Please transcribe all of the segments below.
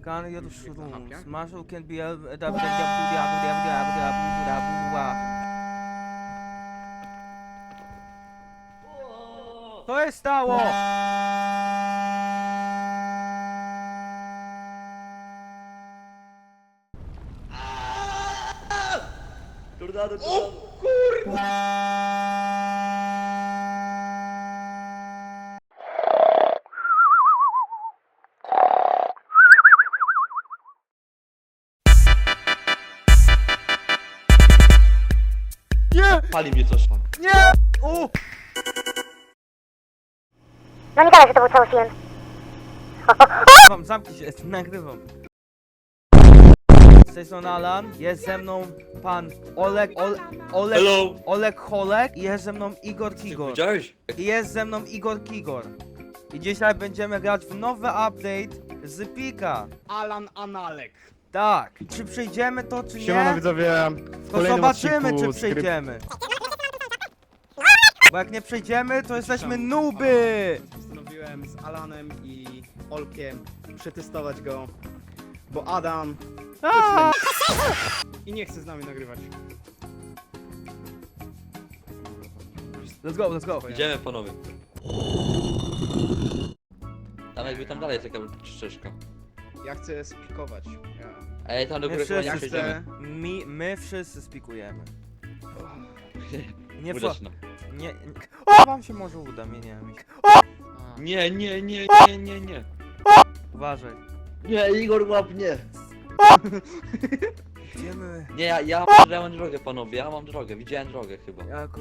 Scan your shrooms. Muscle can be a... Co jest stało? Tornado, tornado. Nie! Pali mnie coś. Nie! U! No nie gadaj, że to był cały film. Wam, zamknij się, nagrywam. Z tej strony Alan, jest ze mną pan Oleg, Ole, Oleg, Hello. Oleg Holek i jest ze mną Igor Kigor. widziałeś? I jest ze mną Igor Kigor. I dzisiaj będziemy grać w nowy update z Pika. Alan Analek. Tak. Czy przejdziemy to, czy Siemano nie? widzowie, w To kolejnym zobaczymy, odcinku czy z gry- przejdziemy. Bo jak nie przejdziemy, to jesteśmy nuby! Postanowiłem z Alanem i Olkiem przetestować go, bo Adam i nie chce z nami nagrywać. Let's go, let's go. Idziemy panowie. Tam jakby tam dalej jest taka ścieżka. Ja chcę spikować. Ja. Ej, tam do My góry chyba nie wszyscy przejdziemy. Mi, my wszyscy spikujemy. Nie, Uderz na. nie, nie. O! Wam się może uda, mnie nie Nie, nie, nie, nie, nie, nie. Uważaj. Nie, Igor łap nie. Gdzie my? Nie, ja, ja, ja mam drogę panowie, ja mam drogę, widziałem drogę chyba. Jako?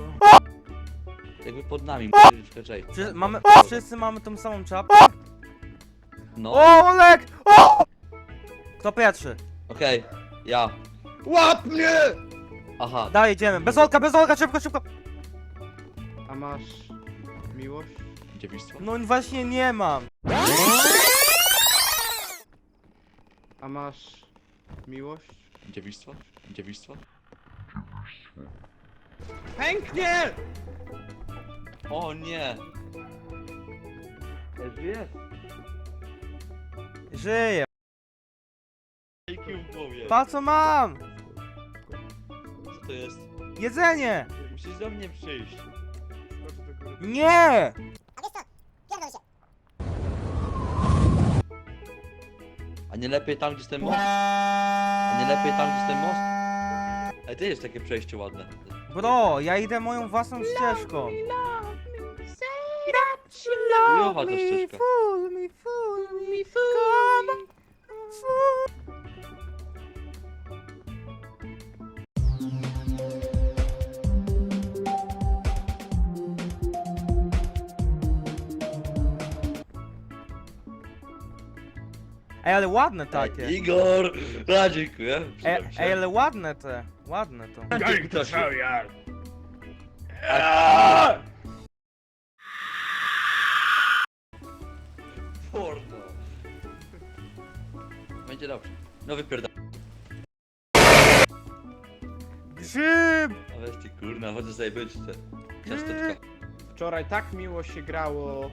Jakby pod nami, czekaj. Wszyscy mamy, wszyscy mamy tą samą czapkę? No, O, Olek! O! Kto pierwszy? Okej, ja. Łap mnie! Aha, Daj, jedziemy. Bez Olka, bez Olka, szybko, szybko! A masz miłość? dziewictwo? No właśnie nie mam. A masz miłość? Dziewictwo? Dziewictwo? Pęknie! O nie! Jest? Żyję. Jaki w głowie? Pa co mam? Co to jest? Jedzenie! Musisz do mnie przyjść. Nie! A nie lepiej tam, gdzie jest ten most? A nie lepiej tam, gdzie jest ten most? Ej, to jest takie przejście ładne. Bro, ja idę moją własną ścieżką. Chujowa ta ścieżka. fool me, fool me, come on, Ej, ale ładne takie. Ej, Igor! A, dziękuję. Ej, się. ej, ale ładne te. Ładne to. Dzięki, to się. Porno. Będzie dobrze. No wypierdam. Grzyb! A weź ty kurna, chodzę sobie być te ciasteczka. Wczoraj tak miło się grało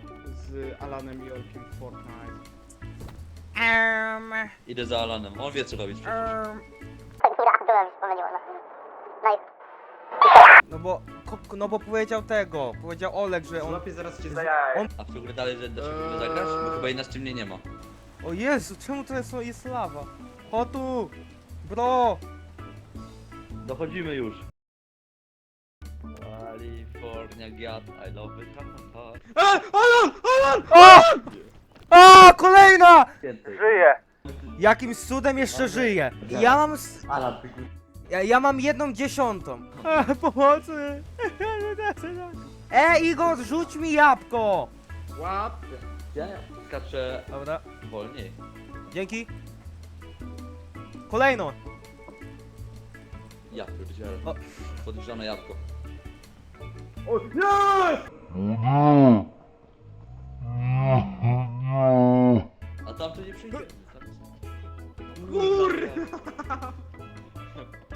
z Alanem i Olkiem w Fortnite. Um, Idę za Alanem, on wie co robić przecież. um. Byłem, mi się pomyliło. No. no i No bo, ko- no bo powiedział tego, powiedział Olek, że on... Złapię zaraz cię za A w ogóle dalej że da się eee... zagrać? Bo chyba na Steamie nie ma. O Jezu, czemu to jest, jest lawa? O tu! Bro! Dochodzimy już. California Gat, I love it. Ha, ha, ha. Alan! Alan! Kolejna! Żyje! Jakimś cudem jeszcze żyje. Ja mam... s- Alan, ty kur- Ja, ja mam jedną dziesiątą. E, pomocy! E, Igor, rzuć mi jabłko! Łap! Ja skaczę Dobra, wolniej. dzięki. Kolejną. Ja pierdzielę. O. Podgrzane jabłko. O, nie! Tam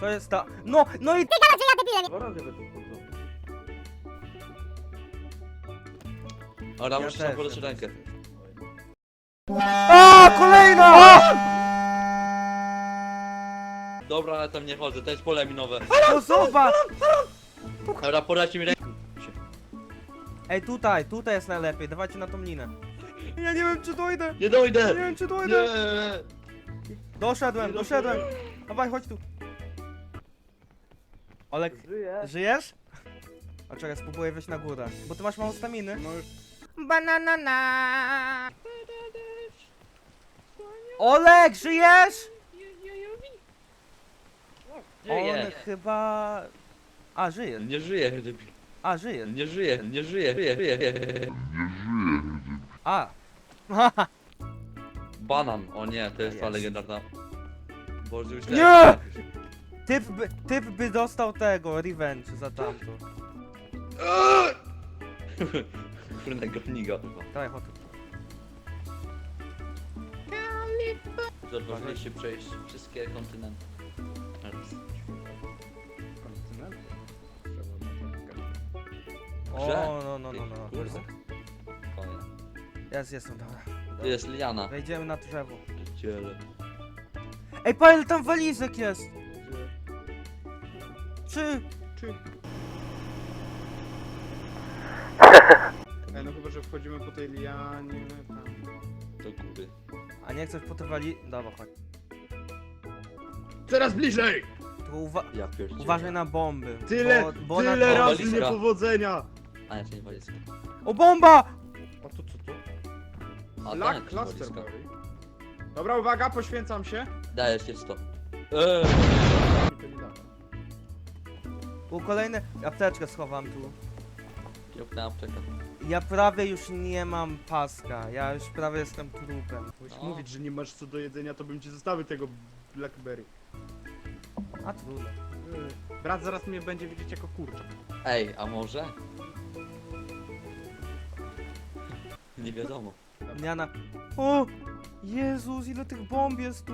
to jest ta... No, no i... Dwa razy bez Ora, Ja muszę też, tam podać ja rękę. A, kolejna! Dobra, ale tam nie chodzę, to jest pole minowe. No zobacz! Dobra, podajcie mi rękę. Ej, tutaj, tutaj jest najlepiej, dawajcie na tą linę. Ja nie wiem czy dojdę, Nie dojdę! nie wiem czy dojdę. Nie! Doszedłem, Nie doszedłem. Dawaj, chodź tu. Olek, żyjesz? A czekaj, spróbuję wejść na górę. Bo ty masz mało staminy. No już Bananana! Olek, żyjesz? On Żyję. chyba... A, żyje. Nie żyję, debil. A, żyje. Nie żyję, nie żyję, żyję, żyję. A. Banan, o nie, to jest ta Jest. legendarna. Boże, już Nie! Typ by, typ by dostał tego, revenge za tamto. Kurde, goni go. Dawaj, chodź. Odważyliście przejść wszystkie kontynenty. O, no, no, no, no. Kurde. Jest, jestem, dobra. Tu jest liana. Wejdziemy na drzewo. Ciele. Ej, Paweł, tam walizek jest! Czy... Czy... Ej, no chyba, że wchodzimy po tej lianie, tam... Do góry. A nie chcesz po te wali... Dobra, chodź. Coraz bliżej! Tu uwa... Ja pierdzielę. uważaj na bomby. Tyle, bo, bo na tyle to- razy walizka. niepowodzenia! A nie, to nie walizka. O, bomba! A Black walizka. Clusterberry. Dobra, uwaga, poświęcam się. Dajesz, jest to. Eee. To nie da. U kolejny... Apteczkę schowam tu. Dziękuję, apteka. Ja prawie już nie mam paska. Ja już prawie jestem trupem. Musisz No. mówić, że nie masz co do jedzenia, to bym ci zostawił tego Blackberry. A trudno. Yy, Brat zaraz mnie będzie widzieć jako kurczak. Ej, a może? Nie wiadomo. Miana... O! Jezus, ile tych bomb jest tu!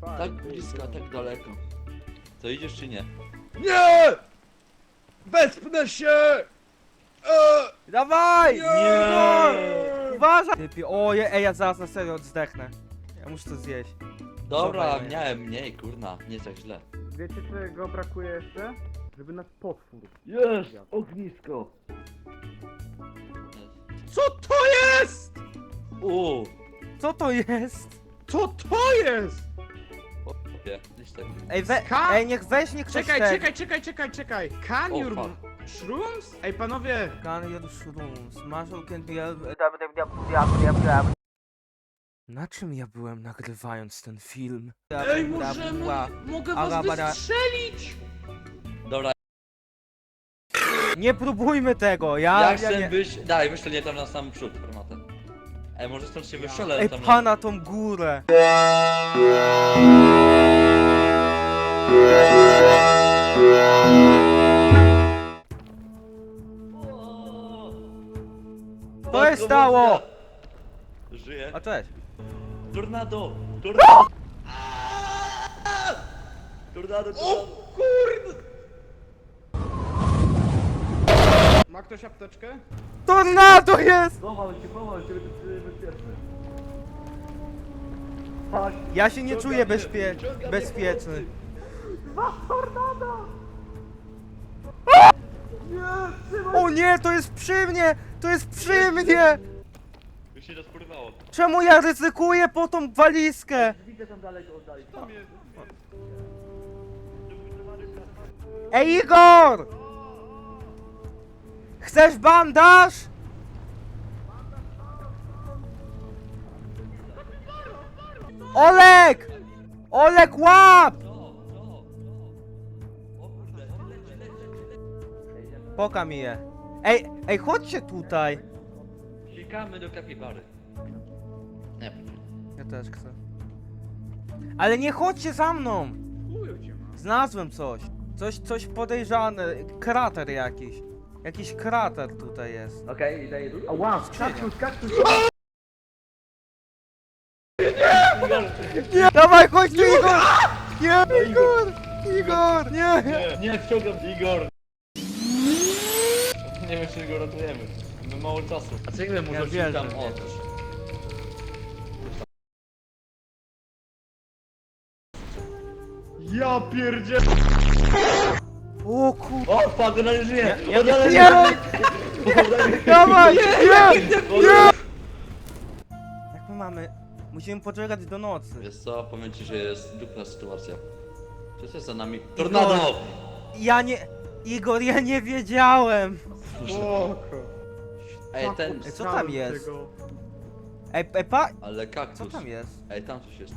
Tak blisko, tak daleko. To idziesz czy nie? Nie! Wespnę się! Eee! Dawaj! Nie! Uważaj! Typie, o, je, ej, ja zaraz na serio zdechnę. Ja muszę to zjeść. Dobra, Dobra, miałem mniej, kurna, nie tak źle. Wiecie czego brakuje jeszcze? Żeby nas potwór. Jest! Ognisko! Co to jest? Uuu! Co to jest? Co to jest? Gdzieś tak. Ej, we, Ska? ej niech weźmie ktoś Czekaj, ten. czekaj, czekaj, czekaj, czekaj. Can O, your fuck. shrooms? Ej panowie, Can your shrooms, muscle can be... Na czym ja byłem nagrywając ten film? Ej, możemy, mogę was wystrzelić! Nie próbujmy tego, ja... ja ja chcę nie... być... Daj, wyszczel nie tam na sam przód, formatę. Ej, może stąd się wyszczelę Ej, tam pana tą górę! na... Co się stało? Żyje. A cześć. Tornado! Tornado! Tornado, tornado! Kurde! Ma ktoś apteczkę? Tornado jest! Chowam się, chowam się, będzie bezpieczny. Ja się nie Ciąga czuję mnie, bezpie... ciąga mnie bezpieczny. O nie, to jest przy mnie! To jest przy mnie! Już się rozporwało. Czemu ja ryzykuję po tą walizkę? Widzę tam daleko, oddali. Ej Igor! Chcesz bandaż? Olek! Olek łap! Poka mi je. Ej, ej, chodźcie tutaj. Siekamy do kapibary. Nie, Ja też chcę. Ale nie chodźcie za mną! Znalazłem coś. Coś, coś podejrzane. Krater jakiś. Jakiś krater tutaj jest. Okej, okay, daję A wow, kaktus, kaktus! Nie, dawaj, chodź tu Igor! Nie, Igor! Igor, nie! Nie, nie wciągam Igor! Nie wiem, czy go ratujemy. Mamy mało czasu. A co jak my Ja może wierzę, tam nie. o, Ja pierdzie... O kur... O, ona nie żyje! Nie, Ona nie, nie Dawaj! Nie! Nie! Jak my mamy? Musimy poczekać do nocy. Wiesz co, powiem ci, że jest dupna sytuacja. Co jest za nami? Tornado! Ja nie... Igor, ja nie wiedziałem! Spoko. Ej, ten, Ej, co tam jest? Ej, ej, pa... ale Co kaktus. tam jest? Ej, tam coś jest.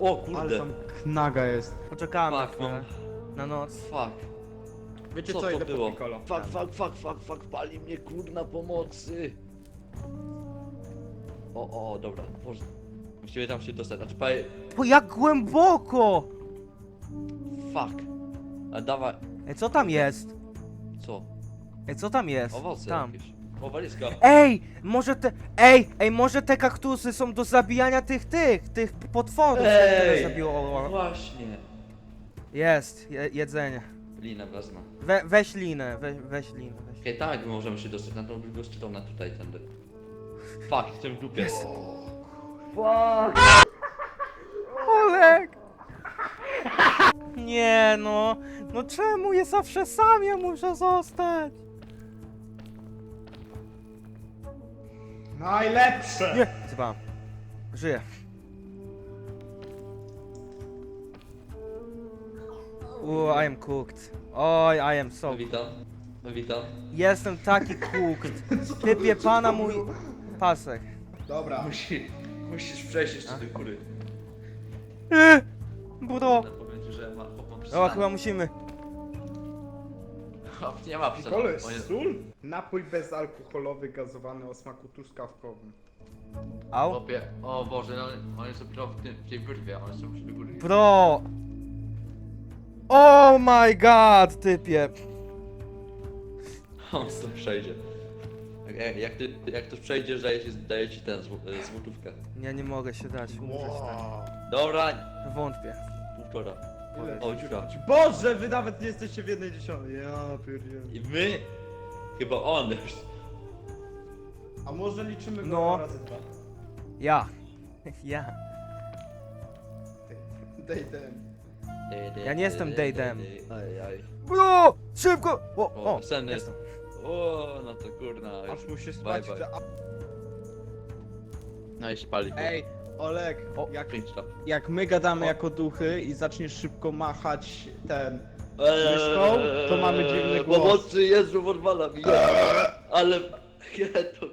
O Ale kurde. tam knaga jest. Poczekamy Fuck, chwilę. mam. Na noc. Fuck. Wiecie Co co, to idę było? po Piccolo. Fuck, fuck, fuck, fuck, fuck, pali mnie kurna pomocy. O, o, dobra, Boże. Musimy tam się dostać, znaczy paj... Bo jak głęboko! Fuck. A dawaj, Ej, co tam jest? co? Ej, co tam jest? Owoce Tam. jakieś. O, walizka. Ej, może te... Ej, ej, może te kaktusy są do zabijania tych, tych, tych potworów, które Ej! zabiło. Właśnie. Jest, je, jedzenie. Linę wezmę. We, weź linę, we, weź linę. Weź. Okej, tak, my możemy się dostać na tą drugą stronę tutaj, tędy. Fuck, jestem w dupie. Olek! Nie no, no czemu je zawsze sam ja muszę zostać? Najlepsze! Nie, chyba. Żyję. Uuu, I am cooked. Oj, I am so... Witam. Witam. Jestem taki cooked. Typie pana mój pasek. Dobra. Musi, musisz przejść jeszcze do góry. Yy, Bro. Ale powiem ci, że ma opon O, chyba musimy. Nie ma jest- sól? Napój bezalkoholowy gazowany o smaku truskawkowym. Au. Chłopie, o Boże, no, on jest dopiero w, tym, w tej wyrwie, on jeszcze musi do góry. Bro. Oh my god, typie. On to przejdzie. Jak, jak, ty, jak ktoś przejdzie, daje ci, daje ci ten, zł- e, złotówkę. Ja nie mogę się dać, tak. Dobra, Wątpię. półtora. Ile? O, dziura. Boże, wy nawet nie jesteście w jednej dziesiątej. Ja pierdzielę. I my? Chyba on już. A może liczymy go No. razy dwa? Ja. Ja. Dej ten. Ja nie jestem Daydem. Aj, aj. Bro! Szybko! O, O, o, senny. jestem. O, no to kurna. Aż mu się spać bye. chce. A- No i się pali. Ej, Olek, O, jak, Pięć lat. jak my gadamy jako duchy i zaczniesz szybko machać ten... Eee, Myszką, to mamy dziwny głos. Pomocy, Jezu, odwala mi. Ale... To